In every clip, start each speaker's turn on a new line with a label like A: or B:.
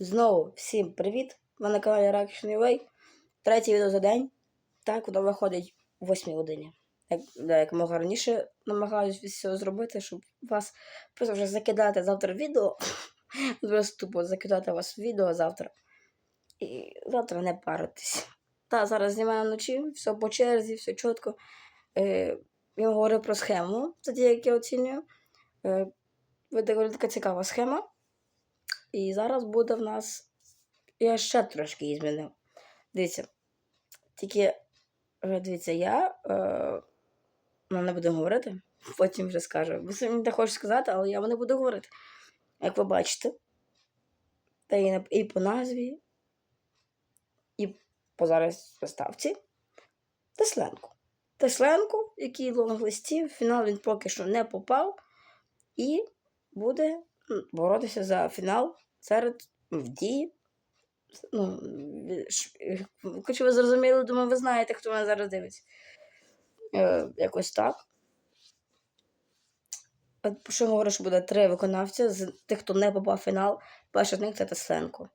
A: Знову всім привіт! Ви на каналі Reaction UA. Третє відео за день. Так, воно виходить о 8 годині. Як, да, як мога раніше намагаюсь від цього зробити, щоб вас просто вже закидати завтра відео. Просто тупо закидати вас відео завтра. І завтра не паритись. Та, зараз знімаю вночі, все по черзі, все чітко. Е, я говорю про схему, тоді як я оцінюю. Е, така цікава схема. І зараз буде в нас. Я ще трошки її змінив. Дивіться. Тільки, е, дивіться, я е, ну, не буду говорити, потім вже скажу. Бо мені так хочу сказати, але я не буду говорити. Як ви бачите, та і, на- і по назві, і по зараз заставці. Тесленко. Тесленко, який лонглисті, в фінал він поки що не попав. І буде боротися за фінал серед в дії. Ну, ш- е, Хоч ви зрозуміли, думаю, ви знаєте, хто мене зараз дивиться. Е, якось так. От Що говорю, що буде три виконавця з тих, хто не попав в фінал. Перший з них це Тесленко.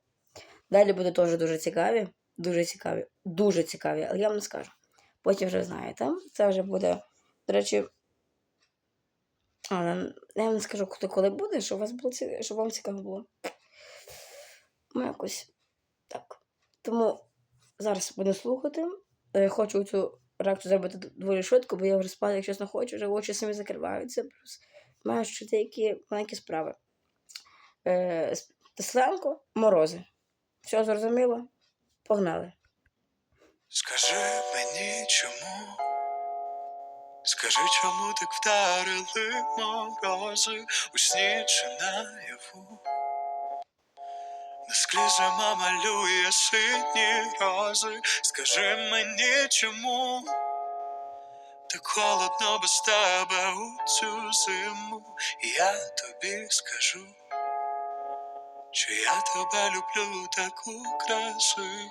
A: Далі буде теж дуже цікаві. Дуже цікаві. Дуже цікаві, але я вам не скажу. Потім вже знаєте. Це вже буде, до речі, але я вам не скажу, коли, буде, щоб, вас було, щоб вам цікаво було. Ну, якось так. Тому зараз буду слухати. Е, Хочу цю реакцію зробити доволі швидко, бо я вже спати, як чесно хочу, вже очі самі закриваються. Плюс маю ще деякі маленькі справи. Е, Тесленко, морози. Все зрозуміло? Погнали.
B: Скажи мені чому, скажи, чому так вдарили морози у сні чи наяву. Наскрізь зима малює сині рози, скажи мені чому, так холодно без тебе у цю зиму, я тобі скажу, що я тебе люблю таку красиву.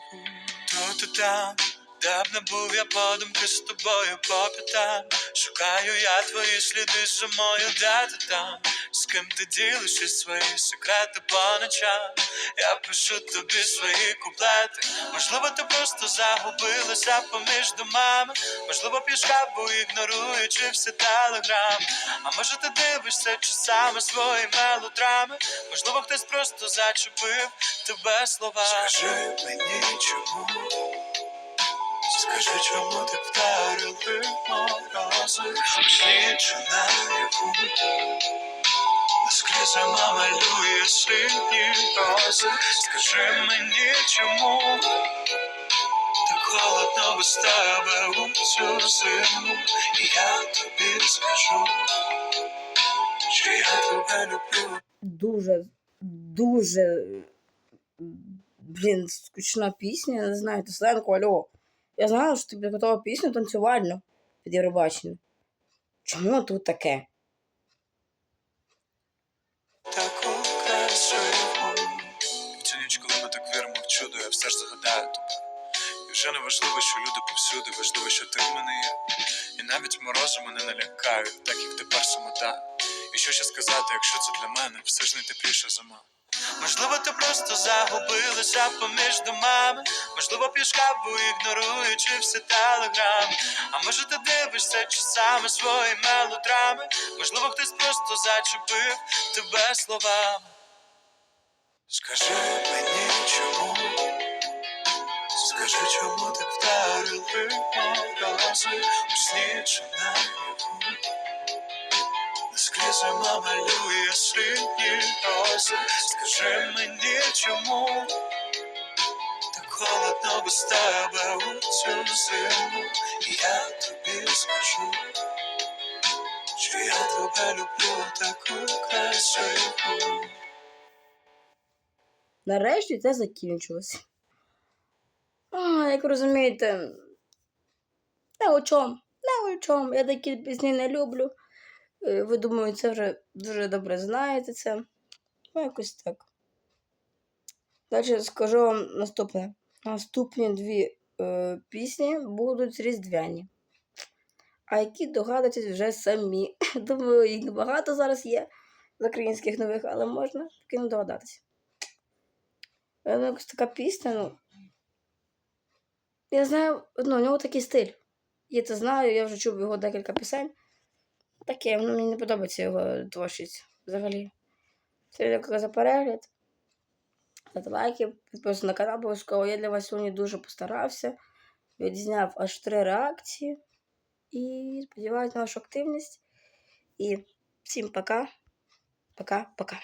B: Тут і там, де б не був я подумки з тобою по п'ятам Шукаю я твої сліди зимою, де ти там ким ти ділишся свої секрети по ночам? Я пишу тобі свої куплети. Можливо, ти просто загубилася поміж домами. Можливо, пішка, бо ігноруючи всі телеграми. А може ти дивишся часами свої мелодрами? Можливо, хтось просто зачепив тебе слова. Скажи мені чому? Скажи, чому ти вдарили морози? У сні чи зима малює сині рози Скажи мені чому Так холодно без тебе у цю зиму І я тобі скажу Що я тебе люблю
A: Дуже, дуже. Блін, скучна пісня, я не знаю, Тесленко, алло. Я знала, що ти підготував пісню танцювальну під Євробачення. Чому тут таке?
B: Все ж загадаю тебе. І вже не важливо, що люди повсюди, важливо, що ти в мене є. І навіть морози мене не лякають, так як тепер самота. І що ще сказати, якщо це для мене все ж найтепліша зима. Можливо, ти просто загубилася поміж домами. Можливо, пішка, бо ігноруючи всі телеграми. А може ти дивишся часами свої мелодрами. Можливо, хтось просто зачепив тебе словами. Скажи мені чому, скажи, чому так вдарили морози у сні чи наяву. Наскрізь зима малює сині рози. Скажи мені чому, так холодно без тебе у цю зиму. Я тобі скажу, що я тебе люблю таку красиву.
A: Нарешті це закінчилося. А, як розумієте, не о чому, не о чому. Я такі пісні не люблю. Е, Ви думаю, це вже дуже добре знаєте це. Ну, якось так. Далі скажу вам наступне. Наступні дві е, пісні будуть різдвяні. А які догадуєтесь вже самі. Думаю, їх небагато зараз є з українських нових, але можна таки не догадатися. Е, Ну, така пісня, ну. Я знаю, ну, у нього такий стиль. Я це знаю, я вже чув його декілька пісень. Таке, ну, мені не подобається його творчість взагалі. Все, дякую за перегляд. Ставте лайки, підписуйтесь на канал, обов'язково. Я для вас сьогодні дуже постарався. Відзняв аж три реакції. І сподіваюся на вашу активність. І всім пока. Пока-пока.